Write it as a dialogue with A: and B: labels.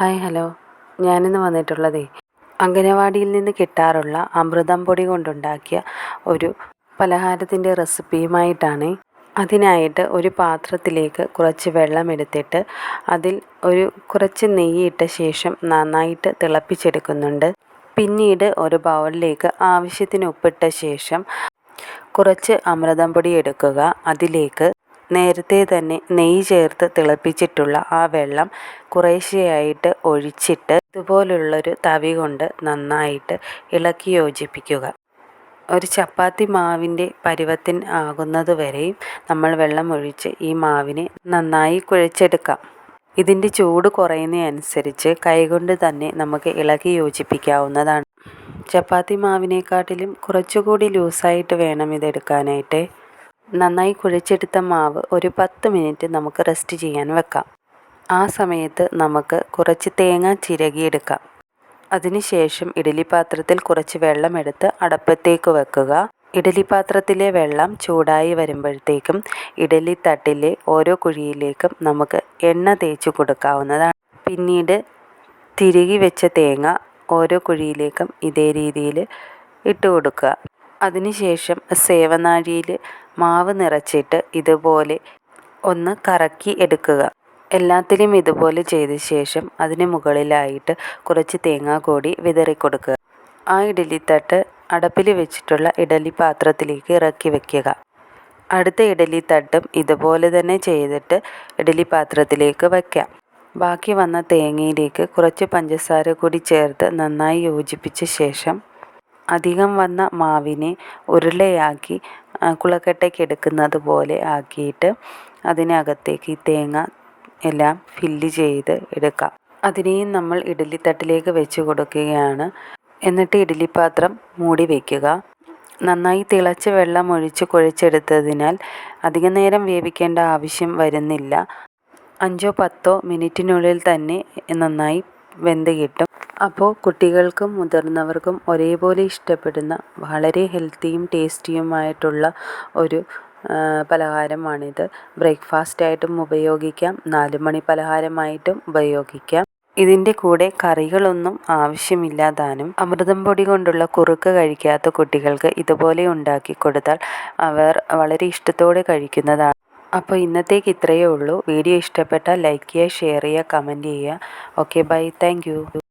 A: Hi hello. ഞാനിന്ന് വന്നിട്ടുള്ളതേ അംഗനവാടിയിൽ നിന്ന് കിട്ടാറുള്ള അമൃതം പൊടി കൊണ്ടുണ്ടാക്കിയ ഒരു പലഹാരത്തിന്റെ റെസിപ്പിയുമായിട്ടാണ്. അതിനായിട്ട് ഒരു പാത്രത്തിലേക്ക് കുറച്ച് വെള്ളം എടുത്തിട്ട് അതിൽ ഒരു കുറച്ച് നെയ്യ് ഇട്ട ശേഷം നന്നായിട്ട് തിളപ്പിച്ചെടുക്കുന്നുണ്ട്. പിന്നീട് ഒരു ബൗളിലേക്ക് ആവശ്യത്തിന് ഉപ്പിട്ട ശേഷം കുറച്ച് അമൃതം പൊടി എടുക്കുക. അതിലേക്ക് നേരത്തെ തന്നെ നെയ്യ് ചേർത്ത് തിളപ്പിച്ചിട്ടുള്ള ആ വെള്ളം കുറേശ്ശെയായിട്ട് ഒഴിച്ചിട്ട് ഇതുപോലുള്ളൊരു തവി കൊണ്ട് നന്നായിട്ട് ഇളക്കി യോജിപ്പിക്കുക. ഒരു ചപ്പാത്തി മാവിന്റെ പരുവത്തിന് ആകുന്നത് വരെയും നമ്മൾ വെള്ളം ഒഴിച്ച് ഈ മാവിനെ നന്നായി കുഴച്ചെടുക്കാം. ഇതിന്റെ ചൂട് കുറയുന്നതനുസരിച്ച് കൈകൊണ്ട് തന്നെ നമുക്ക് ഇളകി യോജിപ്പിക്കാവുന്നതാണ്. ചപ്പാത്തി മാവിനെക്കാട്ടിലും കുറച്ചുകൂടി ലൂസായിട്ട് വേണം ഇതെടുക്കാനായിട്ട്. നന്നായി കുഴച്ചെടുത്ത മാവ് ഒരു പത്ത് മിനിറ്റ് നമുക്ക് റെസ്റ്റ് ചെയ്യാൻ വെക്കാം. ആ സമയത്ത് നമുക്ക് കുറച്ച് തേങ്ങ ചിരകിയെടുക്കാം. അതിനുശേഷം ഇഡലി പാത്രത്തിൽ കുറച്ച് വെള്ളം വെള്ളമെടുത്ത് അടപ്പത്തേക്ക് വെക്കുക. ഇഡലി പാത്രത്തിലെ വെള്ളം ചൂടായി വരുമ്പോഴത്തേക്കും ഇഡലി തട്ടിലെ ഓരോ കുഴിയിലേക്കും നമുക്ക് എണ്ണ തേച്ച് കൊടുക്കാവുന്നതാണ്. പിന്നീട് തിരുകി വെച്ച തേങ്ങ ഓരോ കുഴിയിലേക്കും ഇതേ രീതിയിൽ ഇട്ട് കൊടുക്കുക. അതിനുശേഷം സേവനാഴിയിൽ മാവ് നിറച്ചിട്ട് ഇതുപോലെ ഒന്ന് കറക്കി എടുക്കുക. എല്ലാത്തിലും ഇതുപോലെ ചെയ്ത ശേഷം അതിന് മുകളിലായിട്ട് കുറച്ച് തേങ്ങാക്കൊടി വിതറി കൊടുക്കുക. ആ ഇഡലിത്തട്ട് അടപ്പിൽ വെച്ചിട്ടുള്ള ഇഡലി പാത്രത്തിലേക്ക് ഇറക്കി വെക്കുക. അടുത്ത ഇഡലി തട്ടും ഇതുപോലെ തന്നെ ചെയ്തിട്ട് ഇഡലി പാത്രത്തിലേക്ക് വയ്ക്കാം ബാക്കി വന്ന തേങ്ങയിലേക്ക് കുറച്ച് പഞ്ചസാര കൂടി ചേർത്ത് നന്നായി യോജിപ്പിച്ച ശേഷം അധികം വന്ന മാവിനെ ഉരുളയാക്കി കുളക്കട്ടയ്ക്ക് എടുക്കുന്നത് പോലെ ആക്കിയിട്ട് അതിനകത്തേക്ക് ഈ തേങ്ങ എല്ലാം ഫില്ല് ചെയ്ത് എടുക്കാം. അതിനെയും നമ്മൾ ഇഡ്ഡലിത്തട്ടിലേക്ക് വെച്ച് കൊടുക്കുകയാണ്. എന്നിട്ട് ഇഡലിപ്പാത്രം മൂടി വയ്ക്കുക നന്നായി തിളച്ച വെള്ളം ഒഴിച്ച് കുഴച്ചെടുത്തതിനാൽ അധിക നേരം വേവിക്കേണ്ട ആവശ്യം വരുന്നില്ല. അഞ്ചോ പത്തോ മിനിറ്റിനുള്ളിൽ തന്നെ നന്നായി വെന്ത് കിട്ടും. അപ്പോൾ കുട്ടികൾക്കും മുതിർന്നവർക്കും ഒരേപോലെ ഇഷ്ടപ്പെടുന്ന വളരെ ഹെൽത്തിയും ടേസ്റ്റിയുമായിട്ടുള്ള ഒരു പലഹാരമാണിത്. ബ്രേക്ക്ഫാസ്റ്റായിട്ടും ഉപയോഗിക്കാം നാലുമണി പലഹാരമായിട്ടും ഉപയോഗിക്കാം. ഇതിന്റെ കൂടെ കറികളൊന്നും ആവശ്യമില്ലാതാനും അമൃതം പൊടി കൊണ്ടുള്ള കുറുക്ക് കഴിക്കാത്ത കുട്ടികൾക്ക് ഇതുപോലെ ഉണ്ടാക്കി കൊടുത്താൽ അവർ വളരെ ഇഷ്ടത്തോടെ കഴിക്കുന്നതാണ്. അപ്പോൾ ഇന്നത്തേക്ക് ഇത്രയേ ഉള്ളൂ. വീഡിയോ ഇഷ്ടപ്പെട്ടാൽ ലൈക്ക് ചെയ്യുക ഷെയർ ചെയ്യുക കമന്റ് ചെയ്യുക. Okay bye. താങ്ക്